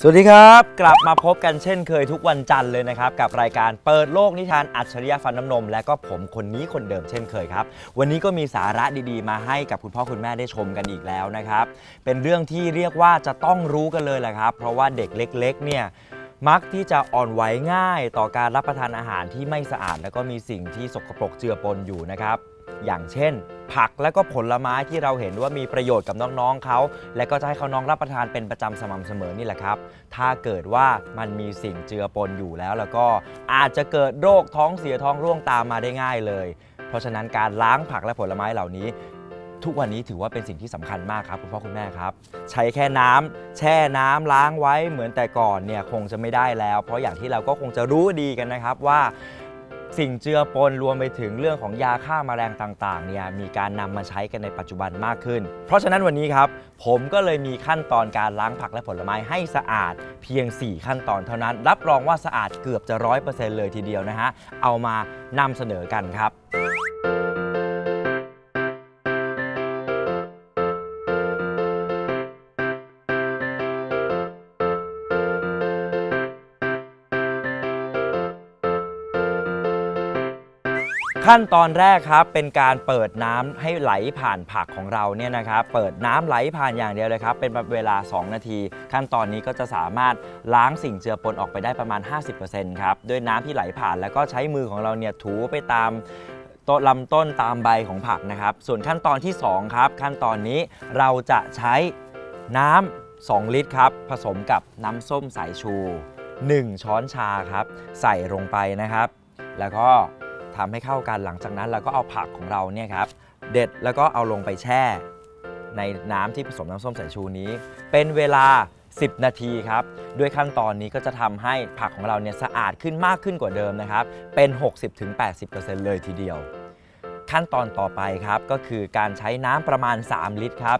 สวัสดีครับ กลับมาพบกันเช่นเคยทุกวันจันทร์เลยนะครับ กับรายการเปิดโลกนิทานอัจฉริยะฟันน้ำนม และก็ผมคนนี้คนเดิมเช่นเคยครับ วันนี้ก็มีสาระดีๆ มาให้กับคุณพ่อคุณแม่ได้ชมกันอีกแล้วนะครับ เป็นเรื่องที่เรียกว่าจะต้องรู้กันเลยแหละครับ เพราะว่าเด็กเล็ก ๆ เนี่ยมักที่จะอ่อนไหวง่ายต่อการรับประทานอาหารที่ไม่สะอาด แล้วก็มีสิ่งที่สกปรกเจือปนอยู่นะครับ อย่างเช่น ผักและก็ผลไม้ที่เราเห็นว่ามีประโยชน์กับน้องๆเขา และก็จะให้เขาน้องรับประทานเป็นประจำสม่ำเสมอนี่แหละครับ ถ้าเกิดว่ามันมีสิ่งเจือปนอยู่แล้ว แล้วก็อาจจะเกิดโรคท้องเสียท้องร่วงตามมาได้ง่ายเลย เพราะฉะนั้นการล้างผักและผลไม้เหล่านี้ ทุกวันนี้ถือว่าเป็นสิ่งที่สำคัญมากครับคุณพ่อคุณแม่ครับ ใช้แค่น้ำแช่น้ำล้างไว้เหมือนแต่ก่อนเนี่ยคงจะไม่ได้แล้ว เพราะอย่างที่เราก็คงจะรู้ดีกันนะครับว่า สิ่งเจือปนรวมไปถึงเรื่องของยาฆ่าแมลงต่างๆเนี่ยมีการนำมาใช้กันในปัจจุบันมากขึ้น เพราะฉะนั้นวันนี้ครับ ผมก็เลยมีขั้นตอนการล้างผักและผลไม้ให้สะอาดเพียง 4 ขั้นตอนเท่านั้น รับรองว่าสะอาดเกือบจะร้อยเปอร์เซ็นต์เลยทีเดียวนะฮะเอามานำเสนอกันครับ ขั้นตอนแรกครับเป็นการเปิดน้ำให้ไหลผ่านผักของเราเนี่ยนะครับเปิดน้ำไหลผ่านอย่างเดียวเลยครับเป็นเวลา 2 นาที ขั้นตอนนี้ก็จะสามารถล้างสิ่งเจือปนออกไปได้ประมาณ 50%ครับด้วยน้ำที่ไหลผ่านแล้วก็ใช้มือของเราเนี่ยถูไปตามต้นลำต้นตามใบของผักนะครับ ส่วนขั้นตอนที่ 2 ครับ ขั้นตอนนี้เราจะใช้น้ำ2ลิตรครับ ผสมกับน้ำส้มสายชู 1 ช้อนชาครับ ใส่ลงไปนะครับ แล้วก็ ทำให้เข้ากันหลังจากนั้นเราก็เอาผักของเราเนี่ยครับเด็ดแล้วก็เอาลงไปแช่ ในน้ำที่ผสมน้ำส้มสายชูนี้ เป็นเวลา 10 นาทีครับด้วยขั้นตอนนี้ก็จะทำให้ผักของเราเนี่ยสะอาดขึ้นมากขึ้นกว่าเดิมนะครับเป็น 60-80%เลยทีเดียว ขั้นตอนต่อไปครับก็คือการใช้น้ำประมาณ 3 ลิตรครับ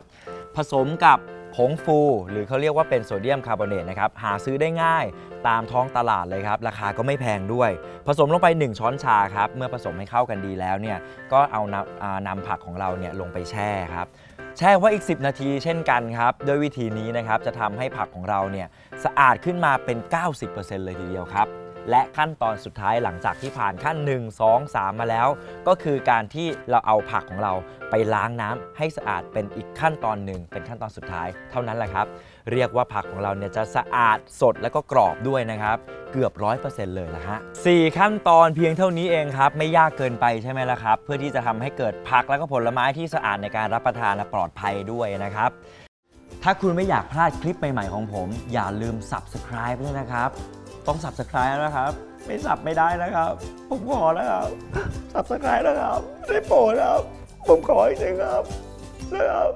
ผสมกับ ผงฟู หรือเขาเรียกว่าเป็นโซเดียมคาร์บอเนตนะครับหาซื้อได้ง่ายตามท้องตลาดเลยครับ ราคาก็ไม่แพงด้วย ผสมลงไป 1 ช้อนชาครับ เมื่อผสมให้เข้ากันดีแล้วเนี่ยก็เอานำนำผักของเราเนี่ยลงไปแช่ครับแช่ไว่าอีก 10 นาทีเช่นกันครับ ด้วยวิธีนี้นะครับจะทำให้ผักของเราเนี่ยสะอาดขึ้นมาเป็น 90%เลยทีเดียวครับ และขั้นตอนสุดท้ายหลังจากที่ผ่านขั้น 1 2 3 มาแล้ว ก็คือการที่เราเอาผักของเราไปล้างน้ำให้สะอาดเป็นอีกขั้นตอนหนึ่งเป็นขั้นตอนสุดท้ายเท่านั้นแหละครับ เรียกว่าผักของเราเนี่ยจะสะอาดสดและก็กรอบด้วยนะครับ เกือบ 100%เลยละฮะสี่ขั้นตอนเพียงเท่านี้เองครับ ไม่ยากเกินไปใช่ไหมล่ะครับ เพื่อที่จะทำให้เกิดผักและก็ผลไม้ที่สะอาดในการรับประทานและปลอดภัยด้วยนะครับถ้าคุณไม่อยากพลาดคลิปใหม่ ๆ ของผม อย่าลืม subscribe ด้วยนะครับ ต้อง subscribe นะครับ ไม่สับไม่ได้นะครับ ผมขอแล้วครับ subscribe นะครับ ได้โปรดครับ ผมขอจริงครับนะครับ